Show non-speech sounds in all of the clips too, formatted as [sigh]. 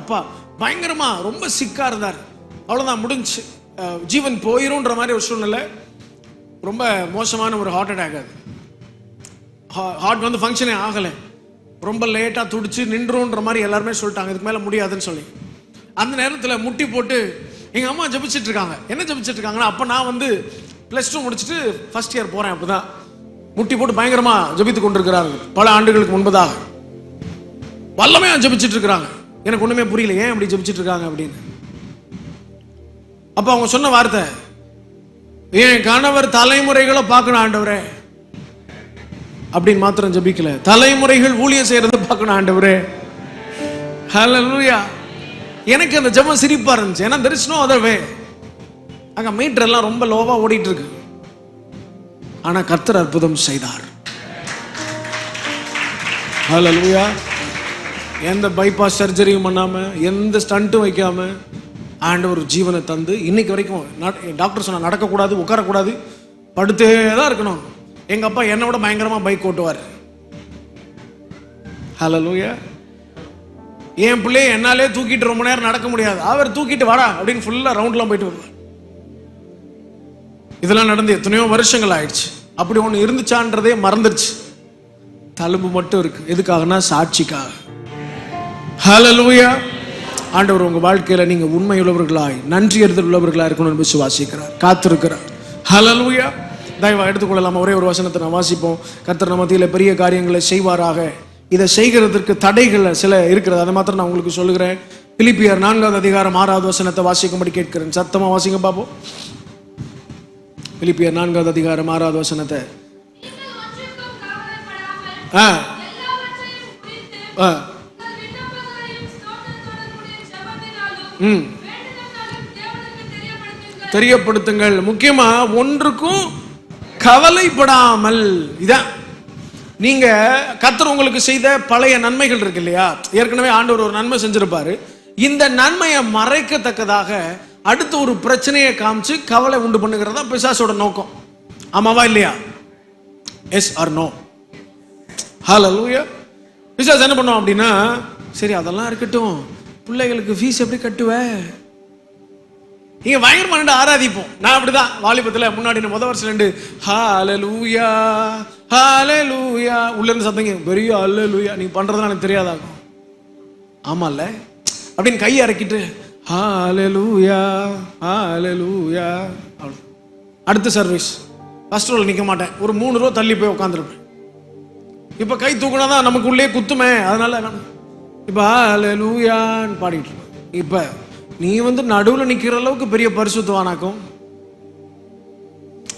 அப்பா பயங்கரமா ரொம்ப சிக்கா இருந்தார். அவ்வளவுதான் முடிஞ்சு. ஜீவன் போயிரும்ன்ற மாதிரி ஒரு சூழ்நிலை. ரொம்ப மோசமான ஒரு ஹார்ட் அட்டாக் அது. ஹார்ட் வந்து ஃபங்க்ஷனே ஆகலை. ரொம்ப லேட்டாக துடிச்சு நின்றுன்ற மாதிரி எல்லாருமே சொல்லிட்டாங்க. இதுக்கு மேலே முடியாதுன்னு சொல்லி. அந்த நேரத்தில் முட்டி போட்டு எங்கள் அம்மா ஜெபிச்சிட்டு இருக்காங்க. என்ன ஜெபிச்சிட்டு இருக்காங்கன்னா அப்போ நான் வந்து ப்ளஸ் டூ முடிச்சுட்டு ஃபர்ஸ்ட் இயர் போகிறேன் அப்போ தான் முட்டி போட்டு பயங்கரமாக ஜெபித்து கொண்டிருக்கிறார்கள். பல ஆண்டுகளுக்கு முன்பதாக. வல்லமையாக ஜபிச்சுட்டு இருக்கிறாங்க. எனக்கு ஒன்றுமே புரியல ஏன் அப்படி ஜெபிச்சுட்டு இருக்காங்க அப்படின்னு. அப்போ அவங்க சொன்ன வார்த்தை என் கணவர் தலைமுறைகளை பார்க்கணும் ஆண்டவரே. அப்படின்னு மாத்திரம் ஜெபிக்கல. தலைமுறைகள் ஊழியம் செய்யறத பார்க்கணும் ஆண்டவரே. ஹalleluya எனக்கு அந்த ஜெபம் சிரிப்பா இருந்துச்சு. ஏன்னா தரிசனம் அதவே no other அங்க மீட்டர் எல்லாம் ரொம்ப லோவா ஓடிட்டு இருக்கு ஆனா கர்த்தர் அற்புதம் செய்தார். ஹalleluya எந்த பைபாஸ் சர்ஜரியும் பண்ணாமல் எந்த ஸ்டண்ட்டும் வைக்காமல் வைக்காம ஒரு ஜீவனை தந்து இன்னைக்கு வரைக்கும் டாக்டர் சொன்னா நடக்கக்கூடாது உட்காரக்கூடாது படுத்தே தான் இருக்கணும். எங்கள் அப்பா என்னை விட பயங்கரமாக பைக் ஓட்டுவார். ஹலோ லூயா என் பிள்ளைய என்னாலே தூக்கிட்டு ரொம்ப நேரம் நடக்க முடியாது. அவர் தூக்கிட்டு வாடா அப்படின்னு ஃபுல்லாக ரவுண்ட்லாம் போயிட்டு வருவார். இதெல்லாம் நடந்து எத்தனையோ வருஷங்கள் ஆயிடுச்சு. அப்படி ஒன்று இருந்துச்சான்றதே மறந்துடுச்சு தழும்பு மட்டும் இருக்கு. எதுக்காகனா சாட்சிக்காக. ஹalleluya ஆண்டவர் உங்க வாழ்க்கையில நீங்க உண்மை உள்ளவர்களாய் நன்றி அறிதல் உள்ளவர்களாய் இருக்கணும்னு விசுவாசிக்கிறார் காத்திருக்கிறார். ஹalleluya தயவா எடுத்துக்கொள்ளலாம் ஒரே ஒரு வசனத்தை நான் வாசிப்போம். கர்த்தர் நம்ம மத்தியில பெரிய காரியங்களை செய்வாராக. இதை செய்கிறதற்கு தடைகள் சில இருக்கிறது. அதை மாத்திரம் நான் உங்களுக்கு சொல்லுகிறேன். பிலிப்பியர் நான்காவது அதிகாரம் ஆறாவது வசனத்தை வாசிக்கும்படி கேட்கிறேன். சத்தமா வாசிங்க பாப்போம். பிலிப்பியர் நான்காவது அதிகாரம் ஆறாவது வசனத்தை. ஆ. ஆ. ம். தெரியப்படுத்துங்கள். முக்கியமா ஒன்றுக்கும் கவலைப்படாமல். இதான். நீங்க கத்தர் உங்களுக்கு செய்த பழைய நன்மைகள் இருக்கு இல்லையா? ஏற்கனவே ஆண்டவர் ஒரு நன்மை செஞ்சிருப்பாரு. இந்த நன்மையை மறைக்கத்தக்கதாக அடுத்த ஒரு பிரச்சனையை காமிச்சு கவலை உண்டு பண்ணுகிறது தான் பிசாசோட நோக்கம். ஆமாவா இல்லையா? எஸ் ஆர் நோ ஹலோ பிசாஸ் என்ன பண்ணுவோம் அப்படின்னா சரி அதெல்லாம் இருக்கட்டும். பிள்ளைகளுக்கு ஃபீஸ் எப்படி கட்டுவ? நீங்க பயங்கர நின்று ஆராதிப்போம். நான் அப்படிதான் வாலிபத்துல முன்னாடி நான் முத வருஷம் ரெண்டு ஹாலலூயா ஹாலலூயா உள்ள இருந்து சத்தங்க பெரிய அல்லலூயா நீங்க பண்றதுலாம் எனக்கு தெரியாதாகும். ஆமால்ல? அப்படின்னு கையை அரைக்கிட்டு ஹாலலூயா ஹாலலூயா அடுத்த சர்வீஸ் ஃபர்ஸ்ட் ரோல் நிற்க மாட்டேன். ஒரு மூணு ரூபா தள்ளி போய் உட்காந்துருப்பேன் இப்போ கை தூக்குனா தான் நமக்கு உள்ளே குத்துமே. அதனால நான் இப்ப லூயான்னு பாடிட்டு இருக்கேன். இப்ப நீ வந்து நடுவுல நிக்கிற அளவுக்கு பெரிய பரிசுத்தவானாக்கும்.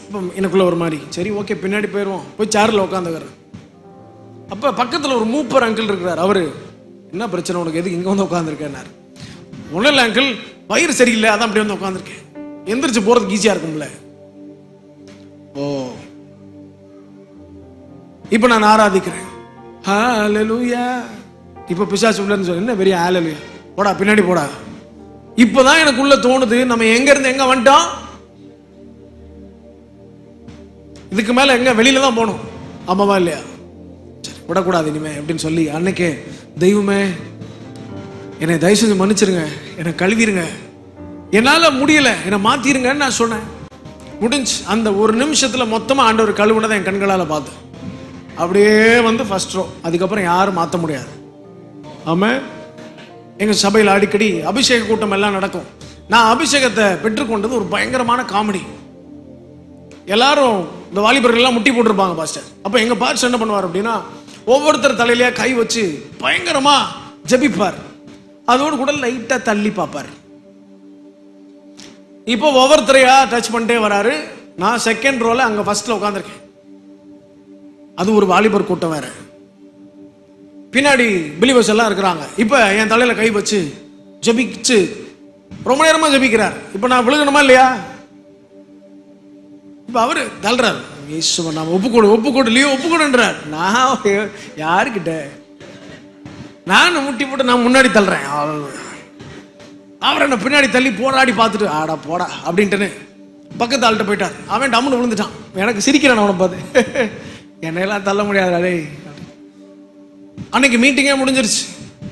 இப்போ எனக்குள்ள ஒரு மாதிரி. சரி ஓகே பின்னாடி போயிடுவோம் போய் சேர்ல உட்காந்துக்கிறேன் அப்ப பக்கத்துல ஒரு மூப்பர் அங்கிள் இருக்கிறார். அவரு என்ன பிரச்சனை உனக்கு? எதுக்கு இங்க வந்து உட்காந்துருக்கேன்னாரு ஒன்றும் இல்லை அங்கிள் வயிறு சரியில்லை. அதான் அப்படி வந்து உட்காந்துருக்கேன் எந்திரிச்சு போறதுக்கு ஈஸியா இருக்கும்ல. ஓ. இப்போ நான் ஆராதிக்கிறேன். ஹalleluya இப்போ பிசாசு உள்ள சொல்லி என்ன பெரிய ஆளு போடா பின்னாடி போடா. இப்போதான் எனக்குள்ள தோணுது நம்ம எங்க இருந்து எங்க வந்துட்டோம்? இதுக்கு மேல எங்க வெளியில தான் போகணும். ஆமாவா இல்லையா? சரி விடக்கூடாது இனிமே அப்படின்னு சொல்லி அன்னைக்கே தெய்வமே என்னை தயவு செஞ்சு மன்னிச்சிருங்க. என்னை கழுவிருங்க. என்னால முடியல. என்னை மாத்திருங்கன்னு நான் சொன்னேன். முடிஞ்சு. அந்த ஒரு நிமிஷத்துல மொத்தமா ஆண்டவர் கழுவுனதை என் கண்களால் பார்த்தேன். அப்படியே வந்து ஃபர்ஸ்ட் ரோ அதுக்கப்புறம் யாரும் மாற்ற முடியாது. ஆமாம் எங்கள் சபையில் அடிக்கடி அபிஷேக கூட்டம் எல்லாம் நடக்கும். நான் அபிஷேகத்தை பெற்றுக்கொண்டது ஒரு பயங்கரமான காமெடி. எல்லாரும் இந்த வாலிபர்கள்லாம் முட்டி போட்டிருப்பாங்க பாஸ்டர். அப்போ எங்கள் பாஸ்டர் என்ன பண்ணுவார் அப்படின்னா ஒவ்வொருத்தர் தலையிலேயே கை வச்சு பயங்கரமாக ஜெபிப்பார். அதோடு கூட லைட்டாக தள்ளி பார்ப்பார். இப்போ ஒவ்வொருத்தரையா டச் பண்ணிட்டே வராரு. நான் செகண்ட் ரோல அங்கே ஃபர்ஸ்ட்ல உட்காந்துருக்கேன் அது ஒரு வாலிபர் கூட்டம் வேறு. பின்னாடி பிலிவர்ஸ் எல்லாம் இருக்கிறாங்க. இப்போ என் தலையில் கை வச்சு ஜெபிச்சு ரொம்ப நேரமாக ஜெபிக்கிறார். இப்போ நான் விழுகணுமா இல்லையா? இப்போ அவர் தள்ளுறாரு. இயேசுவை நாம ஒப்புக்கொடு ஒப்புக்கொடு இல்லையோ ஒப்புக்கொடுன்றார். நான் யாருக்கிட்ட? நான் முட்டி போட்டு நான் முன்னாடி தள்ளுறேன். அவர் என்ன பின்னாடி தள்ளி போராடி பார்த்துட்டு ஆடா போடா அப்படின்ட்டுன்னு பக்கத்து ஆள்கிட்ட போயிட்டார். அவன் டம்முன்னு விழுந்துட்டான். எனக்கு சிரிக்கிறான் அவனை பார்த்து. [laughs] என்னையெல்லாம் தள்ள முடியாது அடே அன்னைக்கு மீட்டிங்கே முடிஞ்சிருச்சு.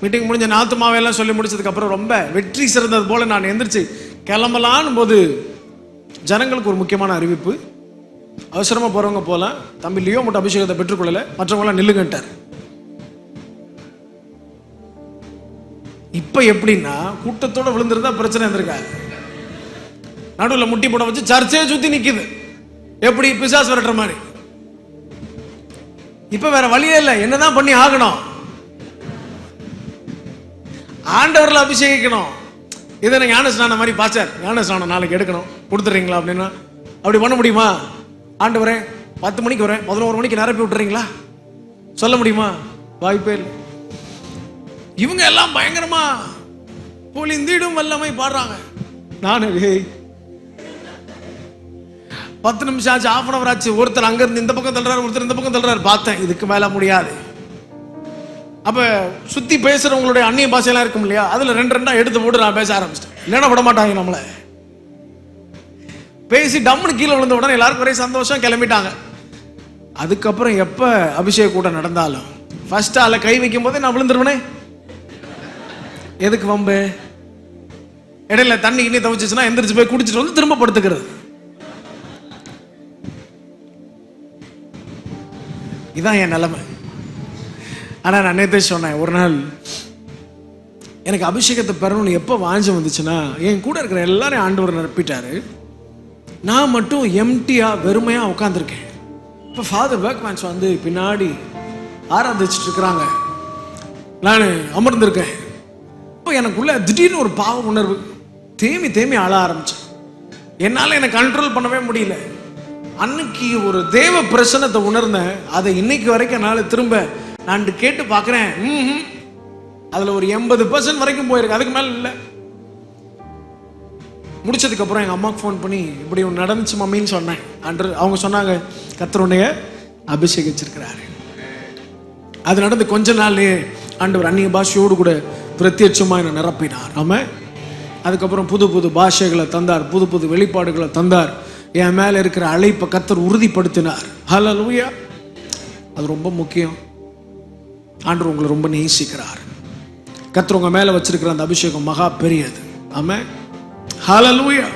மீட்டிங் முடிஞ்ச நாத்து மாவையெல்லாம் சொல்லி முடிச்சதுக்கப்புறம் ரொம்ப வெற்றி சிறந்தது போல நான் எந்திரிச்சு கிளம்பலான்னு போது ஜனங்களுக்கு ஒரு முக்கியமான அறிவிப்பு. அவசரமாக போகிறவங்க போல தம்பி லியோ மட்டும் அபிஷேகத்தை பெற்றுக்கொள்ளலை மற்றவங்களாம் நில்லுங்கன்ட்டார் இப்போ எப்படின்னா கூட்டத்தோட விழுந்திருந்தா பிரச்சனை இருந்திருக்காது. நடுவில் முட்டி போட வச்சு சர்ச்சையே சுற்றி நிற்கிது எப்படி பிசாஸ் விரட்டுற மாதிரி. இப்போ வேற வழியே இல்லை. என்னதான் பண்ணி ஆகணும்? ஆண்டவரில் அபிஷேகிக்கணும். இதை நான் ஞான ஸ்நானம் மாதிரி பாச்சார் ஞான ஸ்நானம் நாளைக்கு எடுக்கணும். கொடுத்துட்றீங்களா அப்படின்னா? அப்படி பண்ண முடியுமா? ஆண்டவரே பத்து மணிக்கு வரேன். பதினோரு மணிக்கு நிரப்பி விட்டுறீங்களா? சொல்ல முடியுமா? வாய்ப்பே இல்லை. இவங்க எல்லாம் பயங்கரமா பொழிந்திடும் வல்லமை பாடுறாங்க. நான் பத்து நிமிஷம் ஆச்சு ஆஃப் அன் அவர் ஆச்சு. ஒருத்தர் அங்க இருந்து இந்த பக்கம் தள்ளுறாரு ஒருத்தர் இந்த பக்கம் தள்ளுறாரு. பார்த்தேன் இதுக்கு மேல முடியாது. அப்ப சுத்தி பேசுறவங்களுடைய அந்நிய பாஷையெல்லாம் இருக்கும் இல்லையா? அதுல ரெண்டு ரெண்டா எடுத்து போட்டு நான் பேச ஆரம்பிச்சிட்டேன். இல்லைன்னா விட மாட்டாங்க நம்மள. பேசி டம்முன்னு கீழே விழுந்த உடனே எல்லாருக்கும் ஒரே சந்தோஷம் கிளம்பிட்டாங்க. அதுக்கப்புறம் எப்ப அபிஷேக கூட்டம் நடந்தாலும் ஃபர்ஸ்ட் அதில் கை வைக்கும் போதே நான் விழுந்துருவனே. எதுக்கு வம்பு? இடையில தண்ணி இன்னி தவிச்சிச்சுன்னா எந்திரிச்சு போய் குடிச்சிட்டு வந்து திரும்ப படுத்துக்கிறது. இதான் என் நிலைமை. ஆனால் நான் நேத்தே சொன்னேன் ஒரு நாள் எனக்கு அபிஷேகத்தை பெறணும்னு எப்போ வாஞ்சி வந்துச்சுன்னா என் கூட இருக்கிற எல்லாரையும் ஆண்டவர் நிரப்பிட்டாரு. நான் மட்டும் எம்டியாக வெறுமையாக உட்காந்துருக்கேன் இப்போ ஃபாதர் பேக்மேன்ஸ் வந்து பின்னாடி ஆராதிச்சுட்டு இருக்கிறாங்க. நான் அமர்ந்திருக்கேன். இப்போ எனக்குள்ள திடீர்னு ஒரு பாவ உணர்வு தேமி தேமி ஆள ஆரம்பிச்சேன் என்னால் என்னை கண்ட்ரோல் பண்ணவே முடியல. அன்னைக்கு ஒரு தேவ பிரசனத்தை உணர்ந்தேன். அதை இன்னைக்கு வரைக்கும் என்னால் திரும்ப நான் கேட்டு பார்க்குறேன். ம் அதில் ஒரு எண்பது பர்சன்ட் வரைக்கும் போயிருக்கு. அதுக்கு மேலே இல்லை. முடிச்சதுக்கு அப்புறம் எங்கள் அம்மாவுக்கு ஃபோன் பண்ணி இப்படி ஒன்று நடந்துச்சு மம்மின்னு சொன்னேன். அன்று அவங்க சொன்னாங்க கத்தருடைய அபிஷேகிச்சிருக்கிறாரு. அது நடந்து கொஞ்ச நாள்லேயே ஆண்டவர் அந்நிய பாஷையோடு கூட பிரத்யட்சமாக என்னை நிரப்பினார். ஆமாம் அதுக்கப்புறம் புது புது பாஷைகளை தந்தார். புது புது வெளிப்பாடுகளை தந்தார். என் மேலே இருக்கிற அழைப்பை கத்தர் உறுதிப்படுத்தினார். ஹalleluya அது ரொம்ப முக்கியம். ஆண்டவர் உங்களை ரொம்ப நேசிக்கிறார். கத்தர் உங்க மேலே வச்சிருக்கிற அந்த அபிஷேகம் மகா பெரியது. ஆமா ஹalleluya நீங்கள்